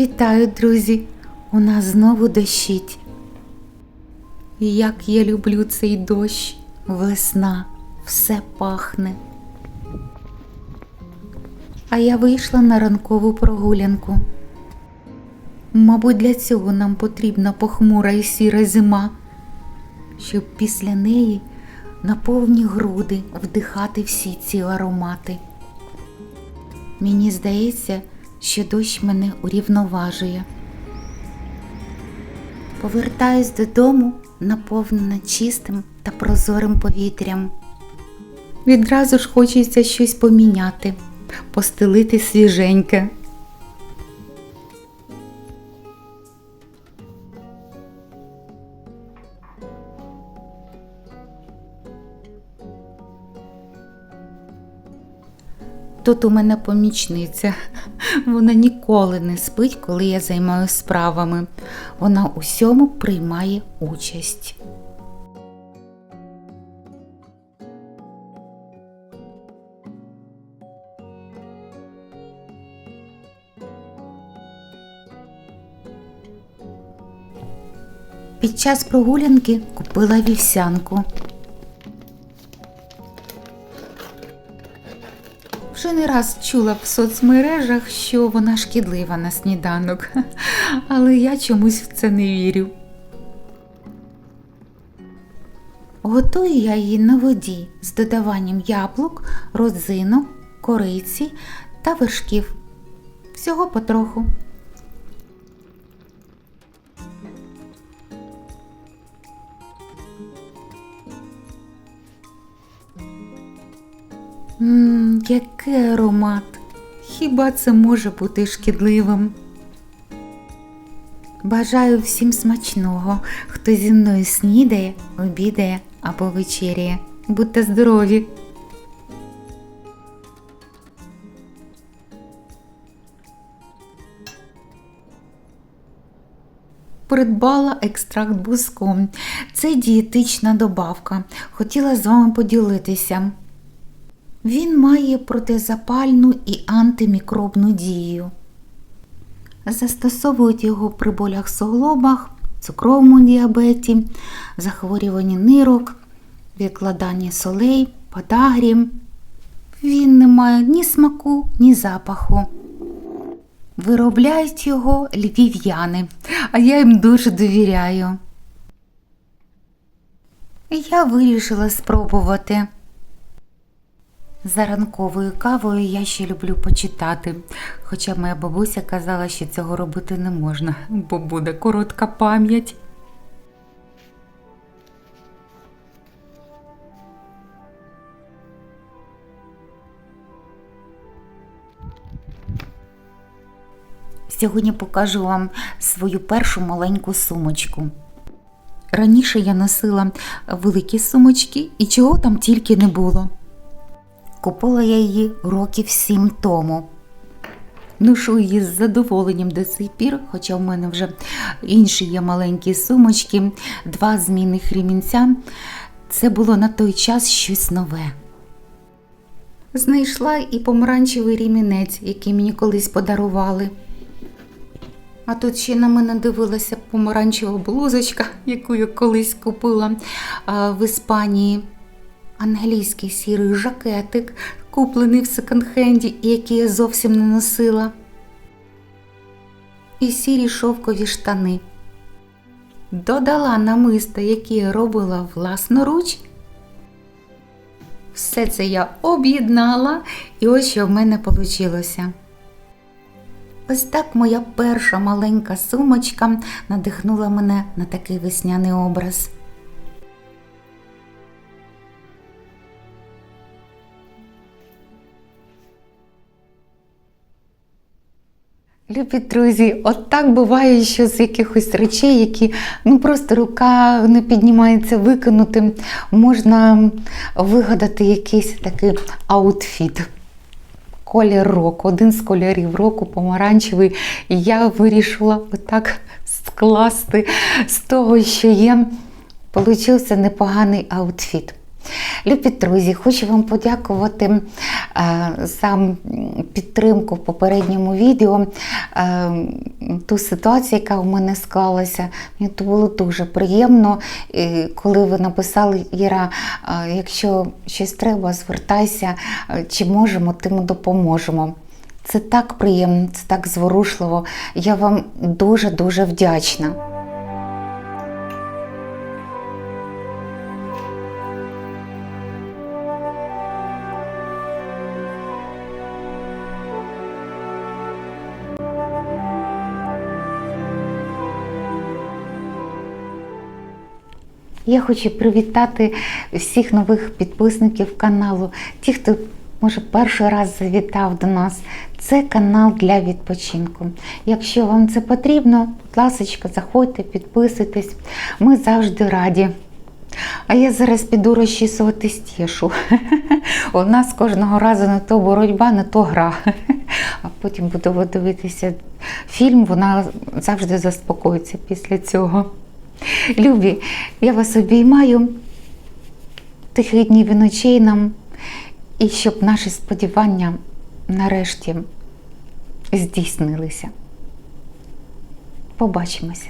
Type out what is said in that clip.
Вітаю, друзі! У нас знову дощить. Як я люблю цей дощ, весна, все пахне. А я вийшла на ранкову прогулянку. Мабуть, для цього нам потрібна похмура і сіра зима, щоб після неї на повні груди вдихати всі ці аромати. Мені здається, що дощ мене урівноважує. Повертаюсь додому, наповнена чистим та прозорим повітрям. Відразу ж хочеться щось поміняти, постелити свіженьке. Тут у мене помічниця. Вона ніколи не спить, коли я займаюся справами. Вона усьому приймає участь. Під час прогулянки купила вівсянку. Вже не раз чула в соцмережах, що вона шкідлива на сніданок, але я чомусь в це не вірю. Готую я її на воді з додаванням яблук, розинок, кориці та вершків. Всього потроху. Який аромат. Хіба це може бути шкідливим? Бажаю всім смачного, хто зі мною снідає, обідає або вечеряє. Будьте здорові! Придбала екстракт буском. Це дієтична добавка. Хотіла з вами поділитися. Він має протизапальну і антимікробну дію. Застосовують його при болях в суглобах, цукровому діабеті, захворюванні нирок, відкладанні солей, подагрі. Він не має ні смаку, ні запаху. Виробляють його львів'яни, а я їм дуже довіряю. Я вирішила спробувати. За ранковою кавою я ще люблю почитати, хоча моя бабуся казала, що цього робити не можна, бо буде коротка пам'ять. Сьогодні покажу вам свою першу маленьку сумочку. Раніше я носила великі сумочки і чого там тільки не було. Купила я її років сім тому. Ношу її з задоволенням до сих пір, хоча в мене вже інші є маленькі сумочки, два змінних ремінця. Це було на той час щось нове. Знайшла і помаранчевий ремінець, який мені колись подарували. А тут ще на мене дивилася помаранчева блузочка, яку я колись купила в Іспанії англійський сірий жакетик, куплений в секонд-хенді, і який я зовсім не носила. І сірі шовкові штани. Додала намиста, які я робила власноруч. Все це я об'єднала, і ось що в мене вийшло. Ось так моя перша маленька сумочка надихнула мене на такий весняний образ. Любі друзі, от так буває, що з якихось речей, які ну просто рука не піднімається викинути, можна вигадати якийсь такий аутфіт. Колір року, один з кольорів року, помаранчевий. І я вирішила отак скласти з того, що є. Получився непоганий аутфіт. Любі друзі, хочу вам подякувати е, за м, підтримку в попередньому відео, е, ту ситуацію, яка у мене склалася. Мені то було дуже приємно, коли ви написали, Іра, е, якщо щось треба, звертайся, чи можемо, тим допоможемо. Це так приємно, це так зворушливо. Я вам дуже-дуже вдячна. Я хочу привітати всіх нових підписників каналу, ті, хто може перший раз завітав до нас. Це канал для відпочинку. Якщо вам це потрібно, будь ласка, заходьте, підписуйтесь. Ми завжди раді. А я зараз піду розчісувати стішу. У нас кожного разу не то боротьба, не то гра. А потім будемо дивитися фільм, вона завжди заспокоїться після цього. Любі, я вас обіймаю. Тихих днів і ночей нам, і щоб наші сподівання нарешті здійснилися. Побачимося.